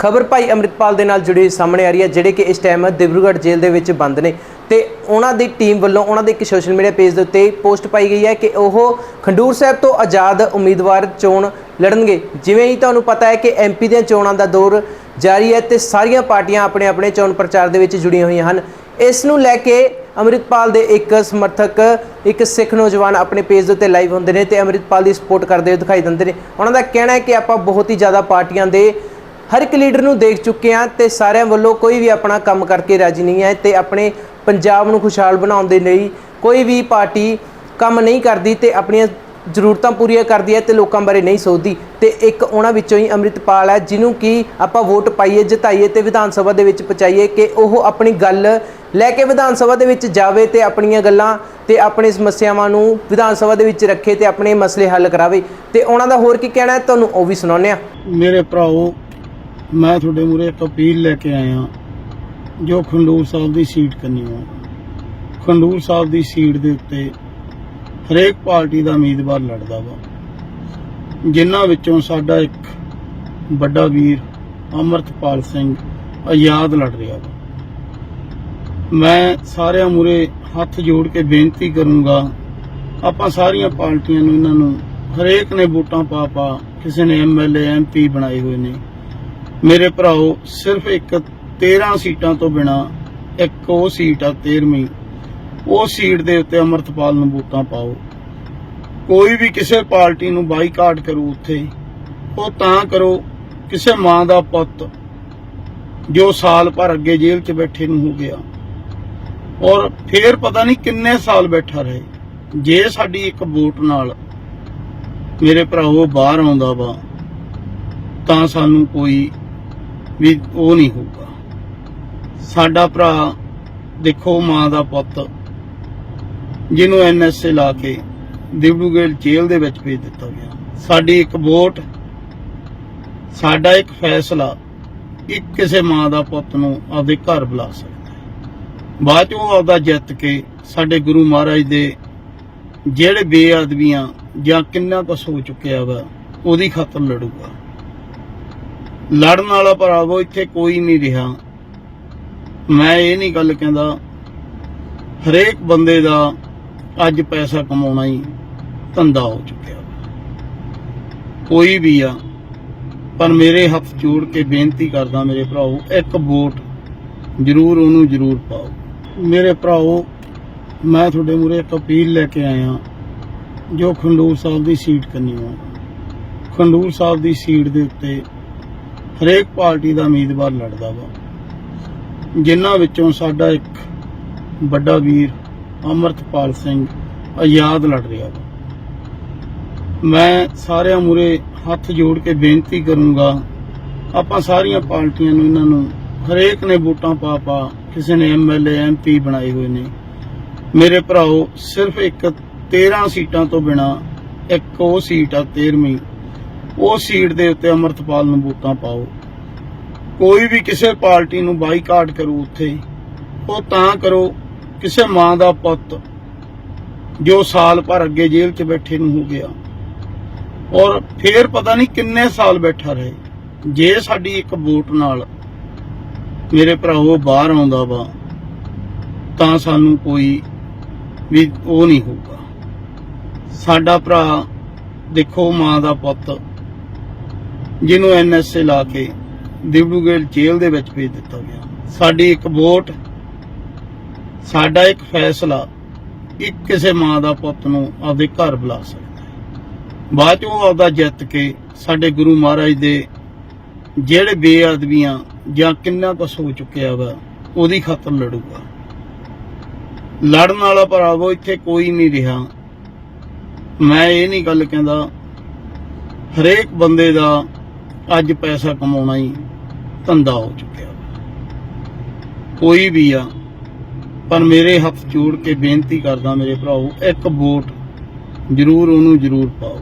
ਖਬਰ ਭਾਈ ਅੰਮ੍ਰਿਤਪਾਲ ਦੇ ਨਾਲ ਜੁੜੀ ਹੋਈ ਸਾਹਮਣੇ ਆ ਰਹੀ ਹੈ, ਜਿਹੜੇ ਕਿ ਇਸ ਟਾਈਮ ਦਿਬਰੂਗੜ੍ਹ ਜੇਲ੍ਹ ਦੇ ਵਿੱਚ ਬੰਦ ਨੇ। ਤੇ ਉਹਨਾਂ ਦੀ ਟੀਮ ਵੱਲੋਂ ਉਹਨਾਂ ਦੇ ਇੱਕ ਸੋਸ਼ਲ ਮੀਡੀਆ ਪੇਜ ਦੇ ਉੱਤੇ ਪੋਸਟ ਪਾਈ ਗਈ ਹੈ ਕਿ ਉਹ ਖੰਡੂਰ ਸਾਹਿਬ ਤੋਂ ਆਜ਼ਾਦ ਉਮੀਦਵਾਰ ਚੋਣ ਲੜਨਗੇ। ਜਿਵੇਂ ਹੀ ਤੁਹਾਨੂੰ ਪਤਾ ਹੈ ਕਿ ਐਮਪੀ ਦੀਆਂ ਚੋਣਾਂ ਦਾ ਦੌਰ ਜਾਰੀ ਹੈ ਤੇ ਸਾਰੀਆਂ ਪਾਰਟੀਆਂ ਆਪਣੇ ਆਪਣੇ ਚੋਣ ਪ੍ਰਚਾਰ ਦੇ ਵਿੱਚ ਜੁੜੀਆਂ ਹੋਈਆਂ ਹਨ। ਇਸ ਨੂੰ ਲੈ ਕੇ ਅੰਮ੍ਰਿਤਪਾਲ ਦੇ ਇੱਕ ਸਮਰਥਕ, ਇੱਕ ਸਿੱਖ ਨੌਜਵਾਨ ਆਪਣੇ ਪੇਜ ਦੇ ਉੱਤੇ ਲਾਈਵ ਹੁੰਦੇ ਨੇ ਤੇ ਅੰਮ੍ਰਿਤਪਾਲ ਦੀ ਸਪੋਰਟ ਕਰਦੇ ਹੋਏ ਦਿਖਾਈ ਦਿੰਦੇ ਨੇ। ਉਹਨਾਂ ਦਾ ਕਹਿਣਾ ਹੈ ਕਿ ਆਪਾਂ ਬਹੁਤ ਹੀ ਜ਼ਿਆਦਾ ਪਾਰਟੀਆਂ ਦੇ ਹਰ ਇੱਕ ਲੀਡਰ ਨੂੰ ਦੇਖ ਚੁੱਕੇ ਹਾਂ ਤੇ ਸਾਰਿਆਂ ਵੱਲੋਂ ਕੋਈ ਵੀ ਆਪਣਾ ਕੰਮ ਕਰਕੇ ਰਾਜੀ ਨਹੀਂ ਹੈ ਤੇ ਆਪਣੇ ਪੰਜਾਬ ਨੂੰ ਖੁਸ਼ਹਾਲ ਬਣਾਉਣ ਦੇ ਲਈ ਕੋਈ ਵੀ ਪਾਰਟੀ ਕੰਮ ਨਹੀਂ ਕਰਦੀ ਤੇ ਆਪਣੀਆਂ ਜ਼ਰੂਰਤਾਂ ਪੂਰੀਆਂ ਕਰਦੀ ਹੈ ਤੇ ਲੋਕਾਂ ਬਾਰੇ ਨਹੀਂ ਸੋਚਦੀ। ਤੇ ਇੱਕ ਉਹਨਾਂ ਵਿੱਚੋਂ ਹੀ ਅੰਮ੍ਰਿਤਪਾਲ ਹੈ, ਜਿਹਨੂੰ ਕਿ ਆਪਾਂ ਵੋਟ ਪਾਈਏ, ਜਿਤਾਈਏ ਤੇ ਵਿਧਾਨ ਸਭਾ ਦੇ ਵਿੱਚ ਪਹੁੰਚਾਈਏ ਕਿ ਉਹ ਆਪਣੀ ਗੱਲ ਲੈ ਕੇ ਵਿਧਾਨ ਸਭਾ ਦੇ ਵਿੱਚ ਜਾਵੇ ਤੇ ਆਪਣੀਆਂ ਗੱਲਾਂ ਤੇ ਆਪਣੇ ਸਮੱਸਿਆਵਾਂ ਨੂੰ ਵਿਧਾਨ ਸਭਾ ਦੇ ਵਿੱਚ ਰੱਖੇ ਤੇ ਆਪਣੇ ਮਸਲੇ ਹੱਲ ਕਰਾਵੇ। ਤੇ ਉਹਨਾਂ ਦਾ ਹੋਰ ਕੀ ਕਹਿਣਾ ਹੈ, ਤੁਹਾਨੂੰ ਉਹ ਵੀ ਸੁਣਾਉਂਦੇ ਹਾਂ। ਮੇਰੇ ਭਰਾਓ ਮੈਂ ਤੁਹਾਡੇ ਮੂਰੇ ਇੱਕ ਅਪੀਲ ਲੈ ਕੇ ਆਇਆ, ਜੋ ਖੰਡੂਰ ਸਾਹਿਬ ਦੀ ਸੀਟ ਕਰਨੀ ਆ ਖੰਡੂਰ ਸਾਹਿਬ ਦੀ ਸੀਟ ਦੇ ਉੱਤੇ ਹਰੇਕ ਪਾਰਟੀ ਦਾ ਉਮੀਦਵਾਰ ਲੜਦਾ ਵਾ। ਜਿਨ੍ਹਾਂ ਵਿੱਚੋਂ ਸਾਡਾ ਇੱਕ ਵੱਡਾ ਵੀਰ ਅਮਰਤਪਾਲ ਸਿੰਘ ਆਜ਼ਾਦ ਲੜ ਰਿਹਾ ਵਾ। ਮੈਂ ਸਾਰਿਆਂ ਮੂਰੇ ਹੱਥ ਜੋੜ ਕੇ ਬੇਨਤੀ ਕਰੂੰਗਾ, ਆਪਾਂ ਸਾਰੀਆਂ ਪਾਰਟੀਆਂ ਨੂੰ ਇਹਨਾਂ ਨੂੰ ਹਰੇਕ ਨੇ ਵੋਟਾਂ ਪਾ ਪਾ ਕਿਸੇ ਨੇ ਐਮਐਲਏ ਐਮਪੀ ਬਣਾਏ ਹੋਏ ਨੇ। ਮੇਰੇ ਭਰਾਓ, ਸਿਰਫ ਇੱਕ 13 ਸੀਟਾਂ ਤੋਂ ਬਿਨਾ ਇੱਕ ਉਹ ਸੀਟ ਆ 13ਵੀਂ ਉਹ ਸੀਟ ਦੇ ਉੱਤੇ ਅਮਰਤਪਾਲ ਨੂੰ ਵੋਟਾਂ ਪਾਓ। ਕੋਈ ਵੀ ਕਿਸੇ ਪਾਰਟੀ ਨੂੰ ਬਾਈਕਾਟ ਕਰੂ ਉੱਥੇ। ਉਹ ਤਾਂ ਕਰੋ ਕਿਸੇ ਮਾਂ ਦਾ ਪੁੱਤ ਜੋ ਸਾਲ ਭਰ ਅੱਗੇ ਜੇਲ੍ਹ 'ਚ ਬੈਠੇ ਨੂੰ ਹੋ ਗਿਆ। ਔਰ ਫੇਰ ਪਤਾ ਨਹੀਂ ਕਿੰਨੇ ਸਾਲ ਬੈਠਾ ਰਹੇ। ਜੇ ਸਾਡੀ ਇੱਕ ਵੋਟ ਨਾਲ ਮੇਰੇ ਭਰਾਵੋ ਬਾਹਰ ਆਉਂਦਾ ਵਾ, ਤਾਂ ਸਾਨੂੰ ਕੋਈ ਵੀ ਉਹ ਨਹੀਂ ਹੋਊਗਾ। ਸਾਡਾ ਭਰਾ ਦੇਖੋ, ਮਾਂ ਦਾ ਪੁੱਤ, ਜਿਹਨੂੰ ਐਨਐਸਏ ਲਾ ਕੇ ਦਿਬੜੂਗੜ੍ਹ ਜੇਲ੍ਹ ਦੇ ਵਿੱਚ ਭੇਜ ਦਿੱਤਾ ਗਿਆ। ਸਾਡੀ ਇੱਕ ਵੋਟ, ਸਾਡਾ ਇੱਕ ਫੈਸਲਾ, ਇੱਕ ਕਿਸੇ ਮਾਂ ਦਾ ਪੁੱਤ ਨੂੰ ਆਪਦੇ ਘਰ ਬੁਲਾ ਸਕਦਾ ਹੈ। ਬਾਅਦ ਚ ਉਹ ਆਪਦਾ ਜਿੱਤ ਕੇ ਸਾਡੇ ਗੁਰੂ ਮਹਾਰਾਜ ਦੇ ਜਿਹੜੇ ਬੇਅਦਬੀਆਂ ਜਾਂ ਕਿੰਨਾ ਕੁਛ ਹੋ ਚੁੱਕਿਆ ਵਾ, ਉਹਦੀ ਖਾਤਰ ਲੜੂਗਾ। ਲੜਨ ਵਾਲਾ ਭਰਾਵੋ ਇੱਥੇ ਕੋਈ ਨਹੀਂ ਰਿਹਾ। ਮੈਂ ਇਹ ਨਹੀਂ ਗੱਲ ਕਹਿੰਦਾ, ਹਰੇਕ ਬੰਦੇ ਦਾ ਅੱਜ ਪੈਸਾ ਕਮਾਉਣਾ ਹੀ ਧੰਦਾ ਹੋ ਚੁੱਕਿਆ। ਕੋਈ ਵੀ ਆ, ਪਰ ਮੇਰੇ ਹੱਥ ਜੋੜ ਕੇ ਬੇਨਤੀ ਕਰਦਾ ਮੇਰੇ ਭਰਾਓ, ਇੱਕ ਵੋਟ ਜ਼ਰੂਰ ਉਹਨੂੰ ਜ਼ਰੂਰ ਪਾਓ। ਮੇਰੇ ਭਰਾਓ, ਮੈਂ ਤੁਹਾਡੇ ਮੂਰੇ ਇੱਕ ਅਪੀਲ ਲੈ ਕੇ ਆਇਆ, ਜੋ ਖੰਡੂਰ ਸਾਹਿਬ ਦੀ ਸੀਟ ਕਰਨੀ ਆ ਖੰਡੂਰ ਸਾਹਿਬ ਦੀ ਸੀਟ ਦੇ ਉੱਤੇ ਹਰੇਕ ਪਾਰਟੀ ਦਾ ਉਮੀਦਵਾਰ ਲੜਦਾ ਵਾ। ਜਿਨ੍ਹਾਂ ਵਿੱਚੋਂ ਸਾਡਾ ਇੱਕ ਵੱਡਾ ਵੀਰ ਅਮਰਤਪਾਲ ਸਿੰਘ ਆਜ਼ਾਦ ਲੜ ਰਿਹਾ ਵਾ। ਮੈਂ ਸਾਰਿਆਂ ਮੂਰੇ ਹੱਥ ਜੋੜ ਕੇ ਬੇਨਤੀ ਕਰੂੰਗਾ, ਆਪਾਂ ਸਾਰੀਆਂ ਪਾਰਟੀਆਂ ਨੂੰ, ਇਹਨਾਂ ਨੂੰ, ਹਰੇਕ ਨੇ ਵੋਟਾਂ ਪਾ ਪਾ ਕਿਸੇ ਨੇ ਐਮਐਲਏ ਐਮਪੀ ਬਣਾਏ ਹੋਏ ਨੇ। ਮੇਰੇ ਭਰਾਓ, ਸਿਰਫ ਇੱਕ 13 ਸੀਟਾਂ ਤੋਂ ਬਿਨਾ ਇੱਕ ਉਹ ਸੀਟ ਆ 13ਵੀਂ ਉਹ ਸੀਟ ਦੇ ਉੱਤੇ ਅਮਰਤਪਾਲ ਨੂੰ ਵੋਟਾਂ ਪਾਓ। ਕੋਈ ਵੀ ਕਿਸੇ ਪਾਰਟੀ ਨੂੰ ਬਾਈਕਾਟ ਕਰੂ ਉੱਥੇ। ਉਹ ਤਾਂ ਕਰੋ ਕਿਸੇ ਮਾਂ ਦਾ ਪੁੱਤ ਜੋ ਸਾਲ ਭਰ ਅੱਗੇ ਜੇਲ੍ਹ 'ਚ ਬੈਠੇ ਨੂੰ ਹੋ ਗਿਆ। ਔਰ ਫੇਰ ਪਤਾ ਨਹੀਂ ਕਿੰਨੇ ਸਾਲ ਬੈਠਾ ਰਹੇ। ਜੇ ਸਾਡੀ ਇੱਕ ਵੋਟ ਨਾਲ ਮੇਰੇ ਭਰਾਵੋ ਬਾਹਰ ਆਉਂਦਾ ਵਾ, ਤਾਂ ਸਾਨੂੰ ਕੋਈ ਵੀ ਉਹ ਨਹੀਂ ਹੋਊਗਾ। ਸਾਡਾ ਭਰਾ ਦੇਖੋ ਮਾਂ ਦਾ ਪੁੱਤ ਜਿਹਨੂੰ ਐਨਐਸਏ ਲਾ ਕੇ ਦਿਬੜੂਗੜ੍ਹ ਜੇਲ੍ਹ ਦੇ ਵਿੱਚ ਭੇਜ ਦਿੱਤਾ ਗਿਆ। ਸਾਡੀ ਇੱਕ ਵੋਟ, ਸਾਡਾ ਇੱਕ ਫੈਸਲਾ, ਇੱਕ ਕਿਸੇ ਮਾਂ ਦਾ ਪੁੱਤ ਨੂੰ ਆਪਦੇ ਘਰ ਬੁਲਾ ਸਕਦਾ ਹੈ। ਬਾਅਦ ਚ ਉਹ ਆਪਦਾ ਜਿੱਤ ਕੇ ਸਾਡੇ ਗੁਰੂ ਮਹਾਰਾਜ ਦੇ ਜਿਹੜੇ ਬੇਅਦਬੀਆਂ ਜਾਂ ਕਿੰਨਾ ਕੁਛ ਹੋ ਚੁੱਕਿਆ ਵਾ, ਉਹਦੀ ਖਾਤਰ ਲੜੂਗਾ। ਲੜਨ ਵਾਲਾ ਭਰਾਵੋ ਇੱਥੇ ਕੋਈ ਨਹੀਂ ਰਿਹਾ। ਮੈਂ ਇਹ ਨਹੀਂ ਗੱਲ ਕਹਿੰਦਾ, ਹਰੇਕ ਬੰਦੇ ਦਾ ਅੱਜ ਪੈਸਾ ਕਮਾਉਣਾ ਹੀ ਧੰਦਾ ਹੋ ਚੁੱਕਿਆ। ਕੋਈ ਵੀ ਆ, ਪਰ ਮੇਰੇ ਹੱਥ ਜੋੜ ਕੇ ਬੇਨਤੀ ਕਰਦਾ ਮੇਰੇ ਭਰਾਓ, ਇੱਕ ਵੋਟ ਜ਼ਰੂਰ ਉਹਨੂੰ ਜ਼ਰੂਰ ਪਾਓ।